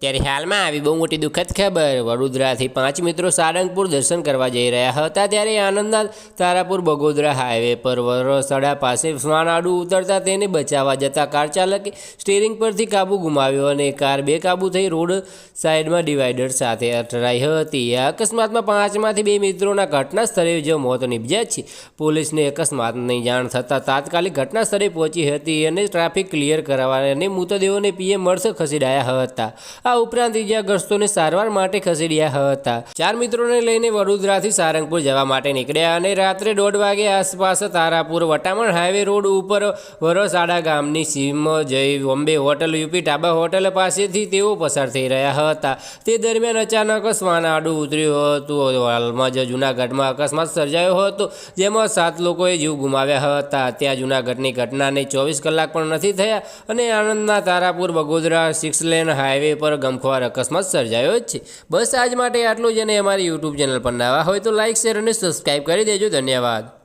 અત્યારે હાલમાં આવી બહુ મોટી દુઃખદ ખબર. વડોદરાથી પાંચ મિત્રો સારંગપુર દર્શન કરવા જઈ રહ્યા હતા ત્યારે આનંદના તારાપુર બગોદરા હાઈવે પર વરસડા પાસે સ્વાનાડુ ઉતરતા તેને બચાવવા જતા કાર ચાલકે સ્ટીરિંગ પરથી કાબુ ગુમાવ્યો અને કાર બેકાબુ થઈ રોડ સાઈડમાં ડિવાઈડર સાથે અથડાઈ હતી. અકસ્માતમાં પાંચમાંથી બે મિત્રોના ઘટના સ્થળે જ મોત નીપજ્યા છે. પોલીસને અકસ્માતની જાણ થતાં તાત્કાલિક ઘટના સ્થળે પહોંચી હતી અને ટ્રાફિક ક્લિયર કરાવવા અને મૃતદેહોને પીએમ મળશે ખસેડાયા હતા. આ ઉપરાંત ઇજાગ્રસ્તોને સારવાર માટે ખસેડ્યા હતા. ચાર મિત્રોને લઈને વડોદરાથી સારંગપુર જવા માટે નીકળ્યા અને રાત્રે દોઢ વાગે આસપાસ તારાપુર વટામણ હાઈવે રોડ ઉપર વરસાડા ગામની સીમ જઈ Bombay hotel UP dhaba hotel પાસેથી તેઓ પસાર થઈ રહ્યા હતા. તે દરમિયાન અચાનક સ્વાનાડું ઉતર્યું હતું. હાલમાં જ જૂનાગઢમાં અકસ્માત સર્જાયો હતો, જેમાં સાત લોકોએ જીવ ગુમાવ્યા હતા. ત્યાં જૂનાગઢની ઘટનાને ચોવીસ કલાક પણ નથી થયા અને આણંદના Tarapur, Bagodara six lane highway પર ગમખ્વાર અકસ્માત સર્જાયો જ છે. બસ આજ માટે આટલું જ અને અમારી યુટ્યુબ ચેનલ પર નવા હોય તો લાઇક શેર અને સબસ્ક્રાઈબ કરી દેજો. ધન્યવાદ.